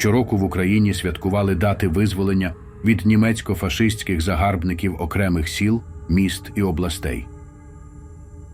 Щороку в Україні святкували дати визволення від німецько-фашистських загарбників окремих сіл, міст і областей.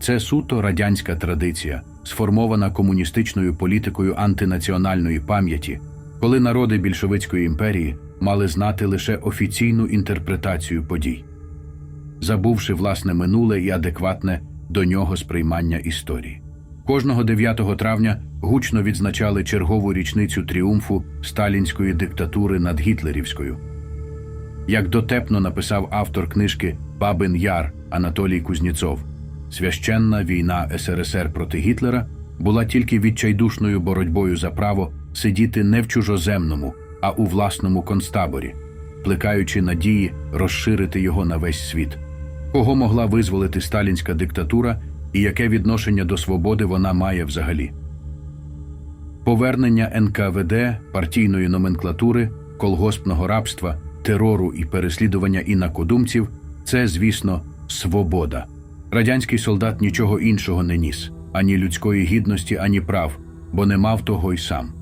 Це суто радянська традиція, сформована комуністичною політикою антинаціональної пам'яті, коли народи більшовицької імперії мали знати лише офіційну інтерпретацію подій, забувши власне минуле і адекватне до нього сприймання історії. Кожного 9 травня гучно відзначали чергову річницю тріумфу сталінської диктатури над гітлерівською. Як дотепно написав автор книжки Бабин Яр Анатолій Кузніцов, священна війна СРСР проти Гітлера була тільки відчайдушною боротьбою за право сидіти не в чужоземному, а у власному концтаборі, плекаючи надії розширити його на весь світ. Кого могла визволити сталінська диктатура і яке відношення до свободи вона має взагалі? Повернення НКВД, партійної номенклатури, колгоспного рабства, терору і переслідування інакодумців це, звісно, свобода. Радянський солдат нічого іншого не ніс ані людської гідності, ані прав, бо не мав того й сам.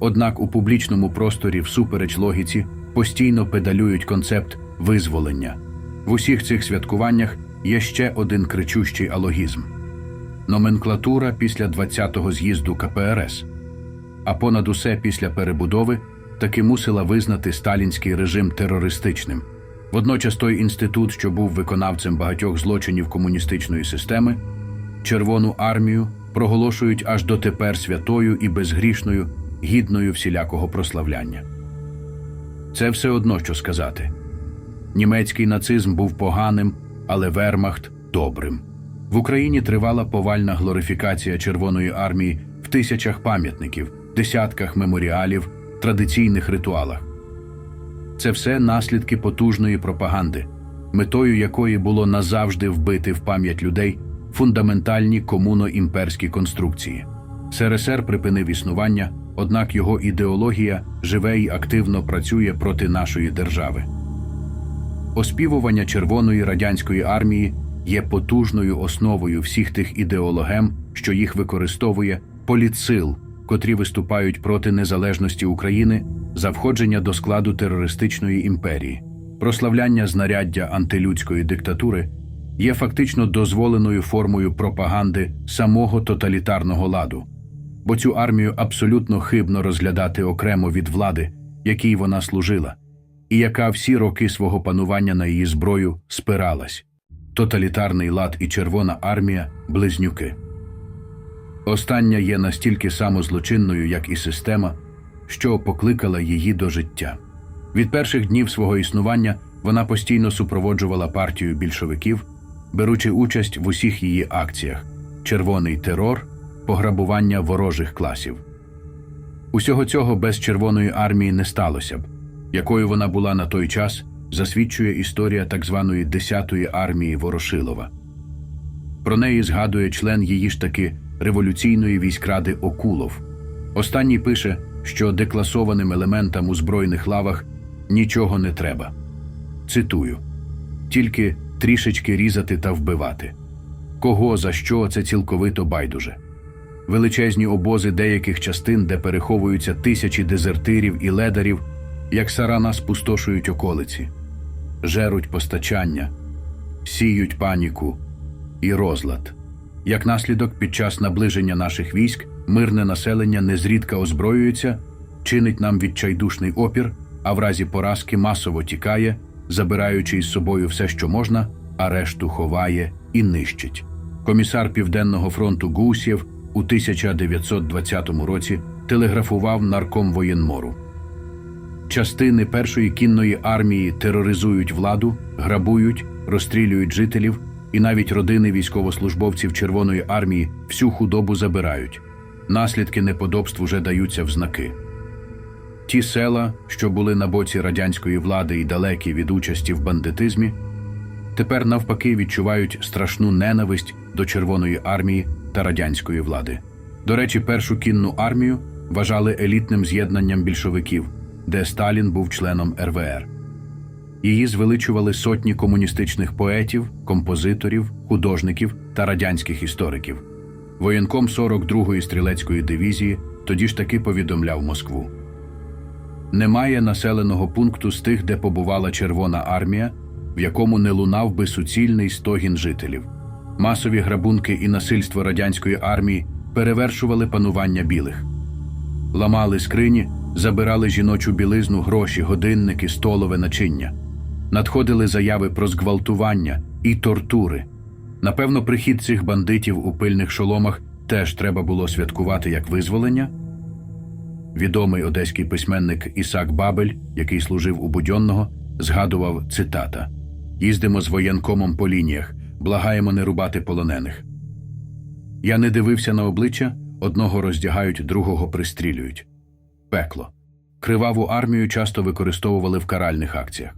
Однак у публічному просторі, всупереч логіці, постійно педалюють концепт визволення. В усіх цих святкуваннях є ще один кричущий алогізм номенклатура після 20-го з'їзду КПРС. А понад усе після перебудови таки мусила визнати сталінський режим терористичним. Водночас той інститут, що був виконавцем багатьох злочинів комуністичної системи, Червону армію проголошують аж дотепер святою і безгрішною, гідною всілякого прославляння. Це все одно що сказати. Німецький нацизм був поганим, але Вермахт добрим. В Україні тривала повальна глорифікація Червоної армії в тисячах пам'ятників, десятках меморіалів, традиційних ритуалах. Це все наслідки потужної пропаганди, метою якої було назавжди вбити в пам'ять людей фундаментальні комуно-імперські конструкції. СРСР припинив існування, однак його ідеологія живе і активно працює проти нашої держави. Оспівування Червоної радянської армії є потужною основою всіх тих ідеологем, що їх використовує політсил, котрі виступають проти незалежності України за входження до складу терористичної імперії. Прославляння знаряддя антилюдської диктатури є фактично дозволеною формою пропаганди самого тоталітарного ладу, бо цю армію абсолютно хибно розглядати окремо від влади, якій вона служила, і яка всі роки свого панування на її зброю спиралась. Тоталітарний лад і Червона армія близнюки. Остання є настільки самозлочинною, як і система, що покликала її до життя. Від перших днів свого існування вона постійно супроводжувала партію більшовиків, беручи участь в усіх її акціях червоний терор, пограбування ворожих класів. Усього цього без Червоної армії не сталося б, якою вона була на той час, засвідчує історія так званої 10-ї армії Ворошилова. Про неї згадує член її ж таки революційної військради Окулов. Останній пише, що декласованим елементам у збройних лавах нічого не треба. Цитую: тільки трішечки різати та вбивати. Кого за що це цілковито байдуже. Величезні обози деяких частин, де переховуються тисячі дезертирів і ледарів, як сарана спустошують околиці, жеруть постачання, сіють паніку і розлад. Як наслідок, під час наближення наших військ мирне населення незрідка озброюється, чинить нам відчайдушний опір, а в разі поразки масово тікає, забираючи із собою все, що можна, а решту ховає і нищить. Комісар Південного фронту Гусєв у 1920 році телеграфував нарком воєнмору. Частини першої кінної армії тероризують владу, грабують, розстрілюють жителів і навіть родини військовослужбовців Червоної армії всю худобу забирають. Наслідки неподобств уже даються в знаки. Ті села, що були на боці радянської влади і далекі від участі в бандитизмі, тепер навпаки відчувають страшну ненависть до Червоної армії та радянської влади. До речі, першу кінну армію вважали елітним з'єднанням більшовиків, де Сталін був членом РВР. Її звеличували сотні комуністичних поетів, композиторів, художників та радянських істориків. Воєнком 42-ї стрілецької дивізії тоді ж таки повідомляв Москву. Немає населеного пункту з тих, де побувала Червона армія, в якому не лунав би суцільний стогін жителів. Масові грабунки і насильство радянської армії перевершували панування білих. Ламали скрині, забирали жіночу білизну, гроші, годинники, столове начиння. Надходили заяви про зґвалтування і тортури. Напевно, прихід цих бандитів у пильних шоломах теж треба було святкувати як визволення. Відомий одеський письменник Ісак Бабель, який служив у Будьонного, згадував цитата: Їздимо з воєнкомом по лініях, благаємо не рубати полонених. Я не дивився на обличчя, одного роздягають, другого пристрілюють. Пекло. Криваву армію часто використовували в каральних акціях.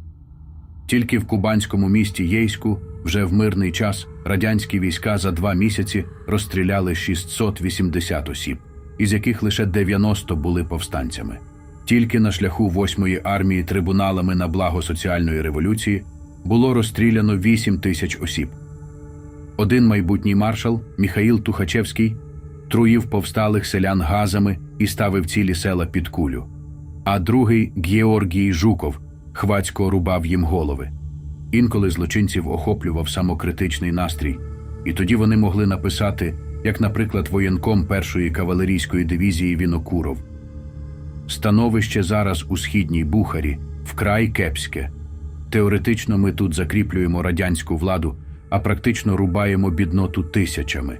Тільки в кубанському місті Єйську вже в мирний час радянські війська за два місяці розстріляли 680 осіб, із яких лише 90 були повстанцями. Тільки на шляху 8-ї армії трибуналами на благо соціальної революції було розстріляно 8 тисяч осіб. Один майбутній маршал Міхаїл Тухачевський труїв повсталих селян газами і ставив цілі села під кулю, а другий Георгій Жуков хвацько рубав їм голови. Інколи злочинців охоплював самокритичний настрій, і тоді вони могли написати, як, наприклад, воєнком першої кавалерійської дивізії Вінокуров. Становище зараз у східній Бухарі вкрай кепське. Теоретично ми тут закріплюємо радянську владу, а практично рубаємо бідноту тисячами.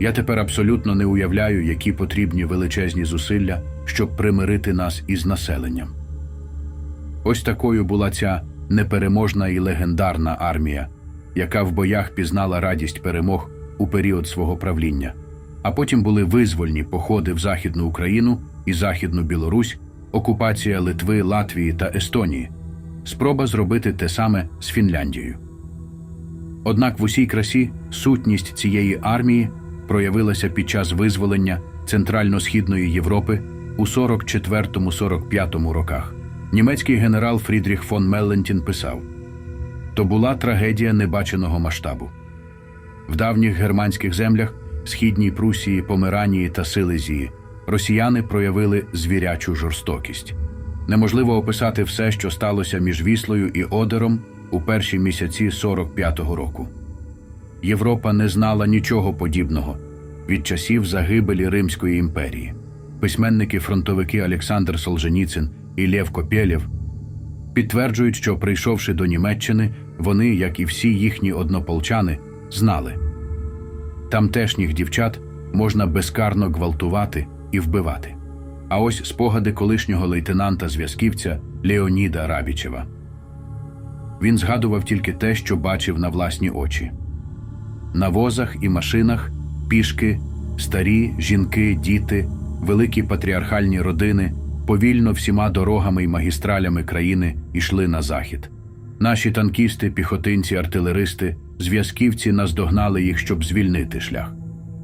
Я тепер абсолютно не уявляю, які потрібні величезні зусилля, щоб примирити нас із населенням. Ось такою була ця непереможна і легендарна армія, яка в боях пізнала радість перемог у період свого правління. А потім були визвольні походи в Західну Україну і Західну Білорусь, окупація Литви, Латвії та Естонії, спроба зробити те саме з Фінляндією. Однак в усій красі сутність цієї армії проявилася під час визволення Центрально-Східної Європи у 44-45 роках. Німецький генерал Фрідріх фон Меллентін писав: то була трагедія небаченого масштабу. В давніх германських землях, східній Прусії, Померанії та Силезії, росіяни проявили звірячу жорстокість. Неможливо описати все, що сталося між Віслою і Одером у перші місяці 45-го року. Європа не знала нічого подібного від часів загибелі Римської імперії. Письменники-фронтовики Олександр Солженіцин і Лєв Копєлєв підтверджують, що, прийшовши до Німеччини, вони, як і всі їхні однополчани, знали тамтешніх дівчат можна безкарно гвалтувати і вбивати. А ось спогади колишнього лейтенанта зв'язківця Леоніда Рабічева. Він згадував тільки те, що бачив на власні очі. На возах і машинах пішки, старі, жінки, діти, великі патріархальні родини повільно всіма дорогами й магістралями країни йшли на захід. Наші танкісти, піхотинці, артилеристи, зв'язківці наздогнали їх, щоб звільнити шлях.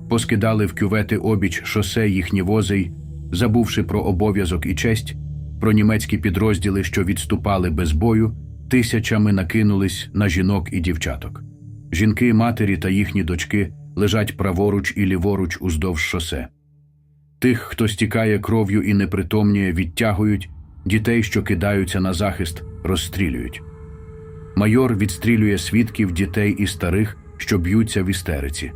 Поскидали в кювети обіч шосе їхні вози й, забувши про обов'язок і честь, про німецькі підрозділи, що відступали без бою, тисячами накинулись на жінок і дівчаток. Жінки, матері та їхні дочки лежать праворуч і ліворуч уздовж шосе. Тих, хто стікає кров'ю і непритомніє, відтягують, дітей, що кидаються на захист, розстрілюють. Майор відстрілює свідків дітей і старих, що б'ються в істериці.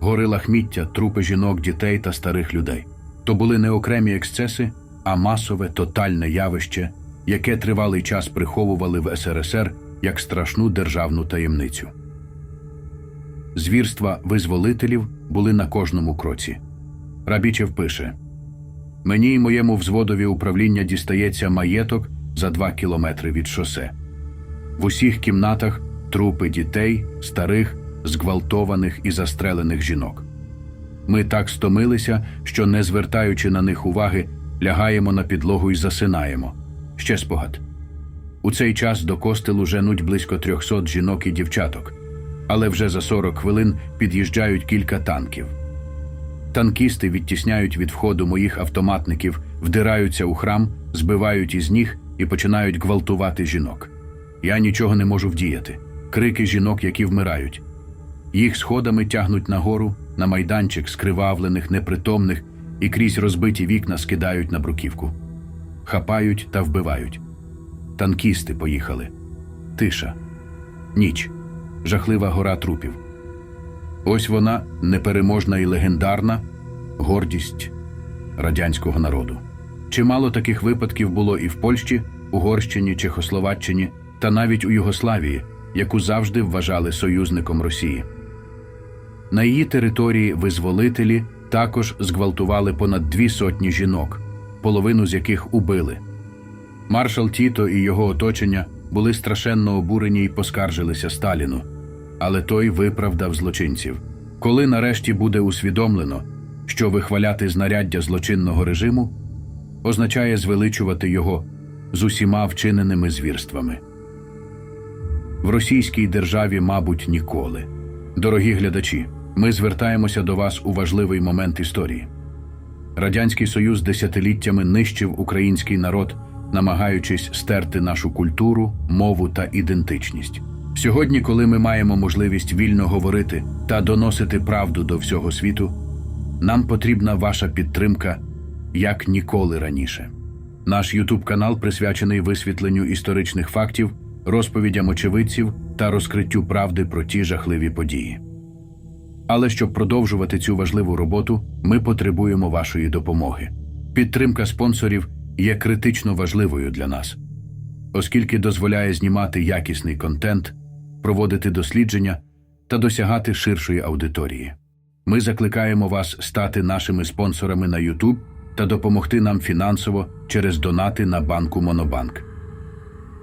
Гори лахміття, трупи жінок, дітей та старих людей. То були не окремі ексцеси, а масове тотальне явище, яке тривалий час приховували в СРСР як страшну державну таємницю. Звірства визволителів були на кожному кроці. Рабічев пише: Мені й моєму взводові управління дістається маєток за два кілометри від шосе. В усіх кімнатах трупи дітей, старих, зґвалтованих і застрелених жінок. Ми так стомилися, що, не звертаючи на них уваги, лягаємо на підлогу і засинаємо. Ще спогад. У цей час до костелу женуть близько трьохсот жінок і дівчаток, але вже за 40 хвилин під'їжджають кілька танків. Танкісти відтісняють від входу моїх автоматників, вдираються у храм, збивають із ніг і починають гвалтувати жінок. Я нічого не можу вдіяти. Крики жінок, які вмирають. Їх сходами тягнуть нагору, на майданчик скривавлених, непритомних і крізь розбиті вікна скидають на бруківку. хапають та вбивають. Танкісти поїхали. Тиша. Ніч. Жахлива гора трупів. Ось вона непереможна і легендарна гордість радянського народу. Чимало таких випадків було і в Польщі, Угорщині, Чехословаччині та навіть у Югославії, яку завжди вважали союзником Росії. На її території визволителі також зґвалтували понад дві сотні жінок, половину з яких убили. Маршал Тіто і його оточення були страшенно обурені і поскаржилися Сталіну, але той виправдав злочинців. Коли нарешті буде усвідомлено, що вихваляти знаряддя злочинного режиму означає звеличувати його з усіма вчиненими звірствами. В російській державі, мабуть, ніколи. Дорогі глядачі, ми звертаємося до вас у важливий момент історії. Радянський Союз десятиліттями нищив український народ, намагаючись стерти нашу культуру, мову та ідентичність. Сьогодні, коли ми маємо можливість вільно говорити та доносити правду до всього світу, нам потрібна ваша підтримка як ніколи раніше. Наш Ютуб канал присвячений висвітленню історичних фактів, розповідям очевидців та розкриттю правди про ті жахливі події. Але щоб продовжувати цю важливу роботу, ми потребуємо вашої допомоги. Підтримка спонсорів є критично важливою для нас, оскільки дозволяє знімати якісний контент, проводити дослідження та досягати ширшої аудиторії. Ми закликаємо вас стати нашими спонсорами на YouTube та допомогти нам фінансово через донати на банку Монобанк.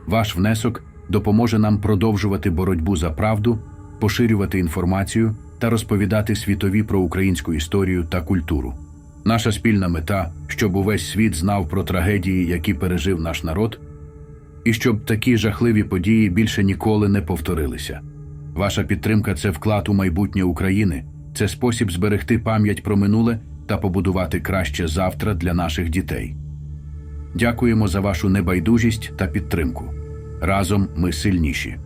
Ваш внесок допоможе нам продовжувати боротьбу за правду, поширювати інформацію та розповідати світові про українську історію та культуру. Наша спільна мета, щоб увесь світ знав про трагедії, які пережив наш народ, і щоб такі жахливі події більше ніколи не повторилися. Ваша підтримка це вклад у майбутнє України, це спосіб зберегти пам'ять про минуле та побудувати краще завтра для наших дітей. Дякуємо за вашу небайдужість та підтримку. Разом ми сильніші.